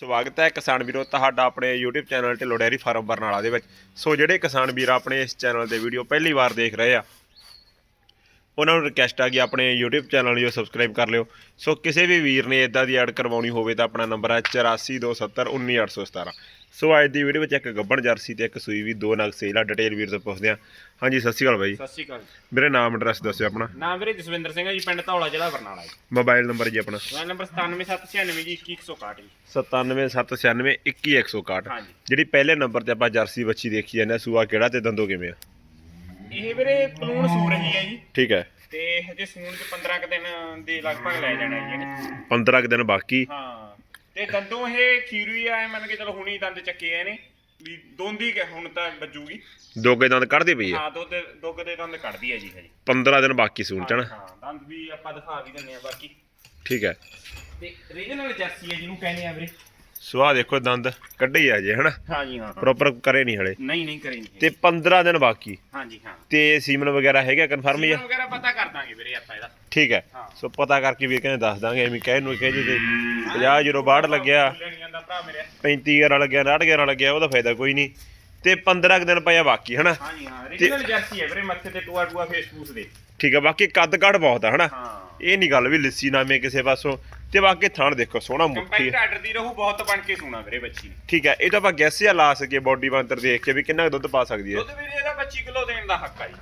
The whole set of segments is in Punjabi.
ਸਵਾਗਤ ਹੈ ਕਿਸਾਨ ਵੀਰੋ ਤੁਹਾਡਾ ਆਪਣੇ YouTube ਚੈਨਲ 'ਤੇ ਲੋਡੈਰੀ ਫਾਰਮ ਬਰਨਾਲਾ ਦੇ ਵਿੱਚ। ਸੋ ਜਿਹੜੇ ਕਿਸਾਨ ਵੀਰ ਆਪਣੇ ਇਸ ਚੈਨਲ ਤੇ ਵੀਡੀਓ ਪਹਿਲੀ ਵਾਰ ਦੇਖ ਰਹੇ ਆ ਉਹਨਾਂ ਨੂੰ ਰਿਕਵੈਸਟ ਆ ਕਿ ਆਪਣੇ YouTube ਚੈਨਲ ਨੂੰ ਸਬਸਕ੍ਰਾਈਬ ਕਰ ਲਿਓ। ਸੋ ਕਿਸੇ ਵੀ ਵੀਰ ਨੇ ਇਦਾਂ ਦੀ ਐਡ ਕਰਵਾਉਣੀ ਹੋਵੇ ਤਾਂ ਆਪਣਾ ਨੰਬਰ ਹੈ 8427191817 ਸੋ ਅੱਜ ਦੀ ਵੀਡੀਓ ਵਿੱਚ ਇੱਕ ਗੱਬਣ ਜਰਸੀ ਤੇ ਇੱਕ ਸੂਈ ਵੀ ਦੋ ਨਗ ਸੇਲ ਆ ਡਿਟੇਲ ਵੀਰ ਤੋਂ ਪੁੱਛਦੇ ਆ ਹਾਂਜੀ ਸਤਿ ਸ਼੍ਰੀ ਅਕਾਲ ਬਾਈ। ਸਤਿ ਸ਼੍ਰੀ ਅਕਾਲ। ਮੇਰੇ ਨਾਮ ਐਡਰੈਸ ਦੱਸਿਓ ਆਪਣਾ। ਨਾਮ ਵੀਰੇ ਜਸਵਿੰਦਰ ਸਿੰਘ ਹੈ ਜੀ ਪਿੰਡ ਧੌਲਾ ਜ਼ਿਲ੍ਹਾ ਬਰਨਾਲਾ ਜੀ। ਮੋਬਾਈਲ ਨੰਬਰ ਜੀ ਆਪਣਾ। ਮੋਬਾਈਲ ਨੰਬਰ 97796 ਜੀ 2161 ਜੀ। 9779921161 ਹਾਂਜੀ। ਜਿਹੜੀ ਪਹਿਲੇ ਨੰਬਰ ਤੇ ਆਪਾਂ ਜਰਸੀ ਬੱਚੀ ਦੇਖੀ ਜਾਂਦੇ ਆ ਸੂਆ ਕਿਹੜਾ ਤੇ ਦੰਦੋ ਕਿਵੇਂ ਆ? ਇਹ ਵੀਰੇ ਪਲੂਣ ਸੂ ਰਹੀ ਹੈ ਜੀ। ਠੀਕ ਹੈ। ਤੇ ਹਜੇ ਸੂਣ ਚ 15 ਕੁ ਦਿਨ ਦੇ ਲਗਭਗ ਲੈ ਜਾਣਾ ਜੀ ਇਹਨੇ। 15 ਕੁ ਦਿਨ ਬਾਕੀ। ਹਾਂ। ਤੇ ਦੰਦੋਂ ਇਹ ਖੀਰੂ ਆ ਮੰਨ ਕੇ ਚਲੋ ਹੁਣੀ ਦੰਦ ਚੱਕੇ ਆ ਇਹਨੇ। ਵੀ ਦੋਂਦੀ ਕਿ ਹੁਣ ਤਾਂ ਵੱਜੂਗੀ। ਦੋਗੇ ਦੰਦ ਕੱਢਦੇ ਪਈ ਆ। ਹਾਂ ਦੁੱਧ ਦੁੱਧ ਦੇ ਦੰਦ ਕੱਢਦੀ ਹੈ ਜੀ ਹਜੇ। 15 ਦਿਨ ਬਾਕੀ ਸੂਣ ਚ ਨਾ? ਹਾਂ ਦੰਦ ਵੀ ਆਪਾਂ ਦਿਖਾ ਵੀ ਦਿੰਨੇ ਆ ਬਾਕੀ। ਠੀਕ ਹੈ। ਤੇ ਰੀਜਨਲ ਜਰਸੀ ਹੈ ਜਿਹਨੂੰ ਕਹਿੰਦੇ ਆ ਵੀਰੇ। ਸੁਆ ਦੇਖੋ ਦੰਦ ਕੱਢੇ ਹੀ ਆ ਜੇ ਹਨਾ? ਹਾਂ ਜੀ ਹਾਂ। ਪ੍ਰੋਪਰ ਕਰੇ ਨਹੀਂ ਹਲੇ। ਨਹੀਂ ਨਹੀਂ ਕਰੇ ਨਹੀਂ ਤੇ 15 ਦਿਨ ਬਾਕੀ। ਹਾਂਜੀ ਹਾਂ। ਤੇ ਸੀਮਨ ਵਗੈਰਾ ਹੈਗਾ ਕਨਫਰਮ ਹੀ ਆ? ਸੀਮਨ ਵਗੈਰਾ ਪਤਾ ਕਰ ਦਾਂਗੇ ਵੀਰੇ ਆਪਾਂ ਇਹਦਾ। ਠੀਕ ਹੈ। ਸੋ ਪਤਾ ਕਰਕੇ ਵੀ ਕਹਿੰਦੇ ਦੱਸ ਦਾਂਗੇ ਐਵੇਂ ਕਹਿ ਨੂੰ ਕਹਿ ਜੀ ਤੇ 50 ਜੀਰੋ 62 ਲੱਗਿਆ ਲੈਣੀ ਜਾਂਦਾ ਭਰਾ ਮੇਰੇ। 35 11 ਲੱਗਿਆ 69 11 ਲੱਗਿਆ ਉਹਦਾ ਫਾਇਦਾ ਕੋਈ ਨਹੀਂ। ਤੇ 15 ਕੁ ਦਿਨ ਪਿਆ ਬਾਕੀ ਹਨਾ? ਹਾਂਜੀ ਹਾਂ। ਰੀਜਨਲ ਜਰਸੀ ਹੈ ਵੀਰੇ ਮੱਥੇ ਤੇ ਟੂਆ ਟੂਆ ਫੇਸ ਫੂਸ ਦੇ। ਠੀਕ ਹੈ ਬਾਕੀ ਕੱਦ ਕੱਢ ਬਹੁਤ ਆ ਹਨਾ? ਇਹ ਨਹੀਂ ਗੱਲ ਵੀ ਲਿੱਸੀ ਨਾਮੇ ਕਿਸੇ ਪਾਸੋਂ ਤੇ ਬਾਕੀ ਥਣ ਦੇਖੋ ਸੋਹਣਾ ਮੁੱਠੀ। ਕੰਪੈਕਟ ਆਰਡਰ ਦੀ ਰਹੂ ਬਹੁਤ ਬਣ ਕੇ ਸੋਣਾ ਵੀਰੇ ਬੱਚੀ। ਨੇ ਠੀਕ ਹੈ ਇਹ ਤਾਂ ਆਪਾਂ ਗੈਸ ਜਾਂ ਲਾ ਸਕੀਏ ਬੋਡੀ ਬੰਤਰ ਦੇਖ ਕੇ ਵੀ ਕਿੰਨਾ ਕੁ ਦੁੱਧ ਪਾ ਸਕਦੀ ਹੈ। ਦੁੱਧ ਵੀਰੇ ਇਹਦਾ 25 ਕਿਲੋ ਦੇਣ ਦਾ ਹੱਕ ਆ ਜੀ।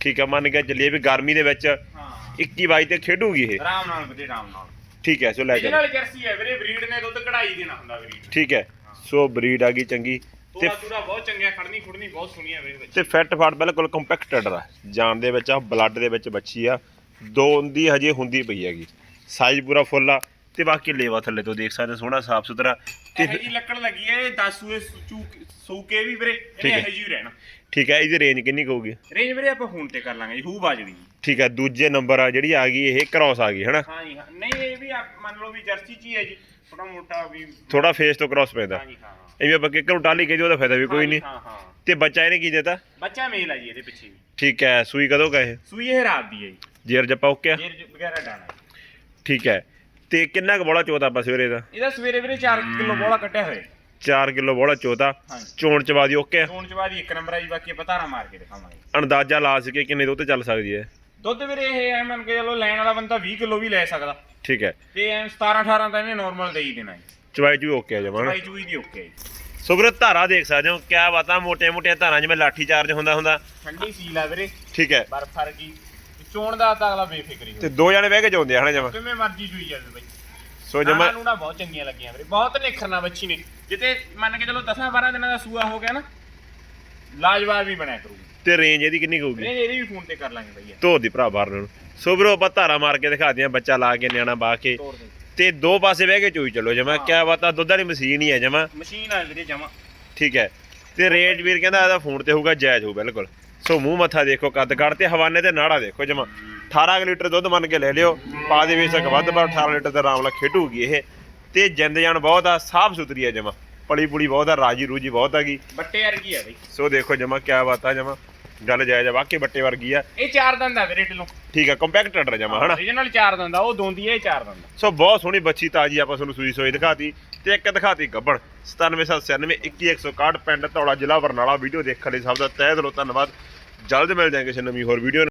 ਠੀਕ ਹੈ ਮੰਨ ਕੇ ਚੱਲੀਏ ਵੀ ਗਰਮੀ ਦੇ ਵਿੱਚ ਹਾਂ। 21 22 ਤੇ ਖੇਡੂਗੀ ਇਹ। ਆਰਾਮ ਨਾਲ ਵੀਰੇ ਆਰਾਮ ਨਾਲ। ਠੀਕ ਹੈ ਸੋ ਲੈ ਕੇ ਰੀਜਨਲ ਜਰਸੀ ਹੈ ਵੀਰੇ ਬਰੀਡ ਨੇ ਦੁੱਧ ਕਢਾਈ ਦੇਣਾ ਹੁੰਦਾ ਬਰੀਡ ਠੀਕ ਹੈ ਸੋ ਬਰੀਡ ਆ ਗਈ ਚੰਗੀ। ਤੇ ਤੋੜਾ ਤੂੜਾ ਬਹੁਤ ਚੰਗਿਆ ਖੜਨੀ ਖੁੜਨੀ ਬਹੁਤ ਸੋਹਣੀ ਹੈ ਵੀਰੇ ਬੱਚੀ। ਤੇ ਫਿੱਟ ਫਾਟ ਬਿਲਕੁਲ ਕੰਪੈਕਟਡ ਆ। ਜਾਨ ਦੇ ਵਿੱਚ ਆ ਬਲੱਡ ਦੇ ਵਿੱਚ ਬੱਚੀ ਆ। ਦੋ ਦੀ ਹਜੇ ਹੁੰਦੀ ਪਈ ਹੈਗੀ। ਸਾਈਜ਼ ਪੂਰਾ ਫੁੱਲ ਆ। ਤੇ ਬਾਕੀ ਲੇਵਾ ਥੱਲੇ ਤੋਂ ਦੇਖ ਸਕਦੇ ਹੋ, ਸੋਹਣਾ ਸਾਫ਼ ਸੁਥਰਾ ਤੇ ਇਹ ਜੀ ਲੱਕੜ ਲੱਗੀ ਹੈ ਇਹ 10 ਸੂਏ ਸੂਕੇ ਵੀ ਵੀਰੇ ਠੀਕ ਹੈ। ਇਹੋ ਜੀ ਰਹਿਣਾ। ਠੀਕ ਹੈ ਇਹਦੀ ਰੇਂਜ ਕਿੰਨੀ ਕੁ ਹੋਊਗੀ? ਰੇਂਜ ਵੀਰੇ ਆਪਾਂ ਫੋਨ ਤੇ ਕਰ ਲਾਂਗੇ ਜੀ ਹੂ ਬਾਜਦੀ ਠੀਕ ਹੈ ਦੂਜੇ ਨੰਬਰ ਆ ਜਿਹੜੀ ਆ ਗਈ ਇਹ ਕ੍ਰਾਸ ਆ ਗਈ ਹਨਾ? ਹਾਂ ਜੀ ਹਾਂ। ਨਹੀਂ ਇਹ ਵੀ ਆਪ- ਮੰਨ ਲਓ ਵੀ ਜਰਸੀ ਚ ਹੀ ਹੈ ਜੀ ਥੋੜਾ ਮੋਟਾ ਵੀ ਥੋੜਾ ਫੇਸ ਤੋਂ ਕ੍ਰਾਸ ਪੈਂਦਾ। ਹਾਂ ਜੀ ਹਾਂ ਐਵੇਂ ਆਪਾਂ ਕਿੱਕਰ ਟਾਲੀ ਕੇ ਜੀ ਉਹਦਾ ਫਾਇਦਾ ਵੀ ਕੋਈ ਨਹੀਂ। ਹਾਂ ਹਾਂ। ਤੇ ਬੱਚਾ ਇਹਨੇ ਕੀ ਦਿੱਤਾ? ਬੱਚਾ ਮੇਲ ਆ ਜੀ ਇਹਦੇ ਪਿੱਛੇ ਵੀ। ਠੀਕ ਹੈ ਸੂਈ ਕਦੋਂ ਕਹੇ ਸੂਈ ਇਹ ਰਾਤ ਦੀ ਹੈ ਜੀ। ਜੇਰ ਜੱਪਾ ਓਕੇ ਆ? ਜੇਰ ਵਗੈਰਾ ਡਾਣਾ ਠੀਕ ਹੈ। ਤੇ ਕਿੰਨਾ ਕੁ ਬੋਲਾ ਚੋਤਾ ਆਪਾਂ ਸਵੇਰੇ ਦਾ? ਇਹਦਾ ਸਵੇਰੇ ਵੀਰੇ 4 ਕਿਲੋ ਬੋਲਾ ਕੱਟਿਆ ਹੋਇਆ। 4 ਕਿਲੋ ਬੋਲਾ ਚੋਤਾ। ਹਾਂਜੀ। ਚੋਣ ਚਵਾ ਦੀ ਓਕੇ? ਸੋਣ ਚ ਬਾਅਦ ਹੀ ਇੱਕ ਨੰਬਰ ਆ ਜੀ ਬਾਕੀ ਆਪਾਂ ਧਾਰਾ ਮਾਰ ਕੇ ਦਿਖਾਵਾਂਗੇ। ਅੰਦਾਜ਼ਾ ਲਾ ਸਕੇ ਕਿੰਨੇ ਦੁੱਧ ਚੱਲ ਸਕਦੀ ਹੈ। ਦੁੱਧ ਵੀਰੇ ਇਹ ਐ ਮੰਨ ਕੇ ਚਲੋ ਲੈਣ ਵਾਲਾ ਬੰਦਾ 20 ਕਿਲੋ ਵੀ ਲੈ ਸਕਦਾ। ਠੀਕ ਹੈ। ਤੇ ਐ 17 18 ਤਾਂ ਇਹਨੇ ਨਾਰਮਲ ਦੇ ਹੀ ਦੇਣਾ ਜੀ। ਚਵਾਈ ਚੂ ਓਕੇ ਆ ਜਮਾ ਭਾਈ ਚੂਈ ਦੀ ਓਕੇ ਸੋ ਵੀਰੇ ਧਾਰਾ ਦੇਖ ਸਕਦੇ ਹੋ ਕਿਆ ਬਾਤਾਂ ਮੋਟੇ ਮੋਟੀਆਂ ਧਾਰਾਂ ਜਿਵੇਂ ਲਾਠੀ ਚਾਰਜ ਹੁੰਦਾ ਹੁੰਦਾ ਠੰਡੀ ਸੀਲ ਆ ਵੀਰੇ। ਠੀਕ ਹੈ। ਬਰਫ ਵਰਗੀ ਚੋਣ ਦਾ ਤਾਂ ਅਗਲਾ ਬੇਫਿਕਰੀ ਹੋ ਤੇ ਦੋ ਜਣੇ ਬਹਿ ਕੇ ਚੋਂਦੇ ਆ ਹਨਾ ਜਮਾ? ਕਿਵੇਂ ਮਰਜ਼ੀ ਚੂਈ ਜਾਵੇ ਬਈ। ਸੋ ਜਮਾ ਜਮਾ ਨੂੰ ਨਾ ਬਹੁਤ ਚੰਗੀਆਂ ਲੱਗੀਆਂ ਵੀਰੇ। ਬਹੁਤ ਨਿਖਰਨਾ ਬੱਚੀ ਨੇ। ਜਿੱਤੇ ਮੰਨ ਕੇ ਚਲੋ 10 12 ਦਿਨਾਂ ਦਾ ਸੂਆ ਹੋ ਗਿਆ ਨਾ ਲਾਜਵਾਬ ਵੀ ਬਣਿਆ ਕਰੂਗੀ। ਤੇ ਰੇਂਜ ਇਹਦੀ ਕਿੰਨੀ ਹੋਊਗੀ? ਵੀਰੇ ਇਹਦੀ ਵੀ ਫੋਨ ਤੇ ਕਰ ਲਾਂਗੇ ਭਈਆ ਧੋ ਦੀ ਭਰਾ ਬਾਹਰ ਨੂੰ ਸੋ ਵੀਰੋ ਆਪਾਂ ਧਾਰਾ ਮਾਰ ਕੇ ਦਿਖਾ ਦਿਆਂ ਬੱਚਾ ਲਾ ਕੇ ਨਿਆਣਾ ਬਾ ਕੇ। ਤੇ ਦੋ ਪਾਸੇ ਬਹਿ ਕੇ ਚੋਈ ਚੱਲੋ ਜਮਾ। ਹਾਂ। ਕਿਆ ਬਾਤਾਂ ਦੁੱਧ ਵਾਲੀ ਮਸ਼ੀਨ ਹੀ ਹੈ ਜਮਾ। ਮਸ਼ੀਨ ਆ ਵੀਰੇ ਜਮਾ। ਠੀਕ ਹੈ। ਤੇ ਰੇਟ ਵੀਰ ਕਹਿੰਦਾ ਇਹਦਾ ਫੋਨ ਤੇ ਹੋਊਗਾ ਜਾਇਜ਼ ਹੋਊ ਬਿਲਕੁਲ। ਸੋ ਮੂੰਹ ਮੱਥਾ ਦੇਖੋ ਕੱਦ ਕੱਢ ਤੇ ਹਵਾਨੇ ਤੇ ਨਾੜਾ ਦੇਖੋ ਜਮਾ। 18 ਕੁ ਲੀਟਰ ਦੁੱਧ ਮੰਨ ਕੇ ਲੈ ਲਿਓ ਪਾ ਦੇ ਵੇਸਕ ਵੱਧ ਬਾ 18 ਲੀਟਰ ਤੇ ਆਰਾਮ ਨਾਲ ਖੇਡੂਗੀ ਇਹ। ਤੇ ਜਿੰਦ ਜਾਨ ਬਹੁਤ ਆ ਸਾਫ਼ ਸੁਥਰੀ ਆ ਜਮਾ। ਪਲੀ ਪੁਲੀ ਬਹੁਤ ਆ ਰਾਜੀ ਰੂਜੀ ਬਹੁਤ ਹੈਗੀ ਬੱਟੇ ਵਰਗੀ ਆ ਬਈ। ਸੋ ਦੇਖੋ ਜਮਾ ਕਿਆ ਬਾਤ ਆ ਜਮਾ। ਗੱਲ ਜਾਇਜ਼ ਆ ਵਾਕਈ ਬੱਟੇ ਵਰਗੀ ਆ। ਇਹ ਚਾਰ ਦੰਦ ਆ ਵੀਰੇ ਢਿੱਲੋਂ। ਠੀਕ ਆ ਕੰਪੈਕਟ ਟੱਡਰ ਜਮਾ ਹਨਾ? ਰੀਜਨਲ ਚਾਰ ਦੰਦ ਆ ਉਹ ਦੋਂਦੀ ਇਹ ਚਾਰ ਦੰਦ। ਸੋ ਬਹੁਤ ਸੋਹਣੀ ਬੱਚੀ ਤਾਜੀ ਆਪਾਂ ਤੁਹਾਨੂੰ ਸੂਈ ਸੋਈ ਦਿਖਾਤੀ ਤੇ ਇੱਕ ਦਿਖਾਤੀ ਗੱਬਣ। 9797 21161 ਪਿੰਡ ਧੌਲਾ ਜ਼ਿਲ੍ਹਾ ਬਰਨਾਲਾ ਵੀਡੀਓ ਦੇਖਣ ਲਈ ਸਭ ਦਾ ਤਹਿ ਦਿਲੋਂ ਧੰਨਵਾਦ। ਜਲਦ ਮਿਲ ਜਾਵਾਂਗੇ ਕਿਸੇ ਨਵੀਂ ਹੋਰ ਵੀਡੀਓ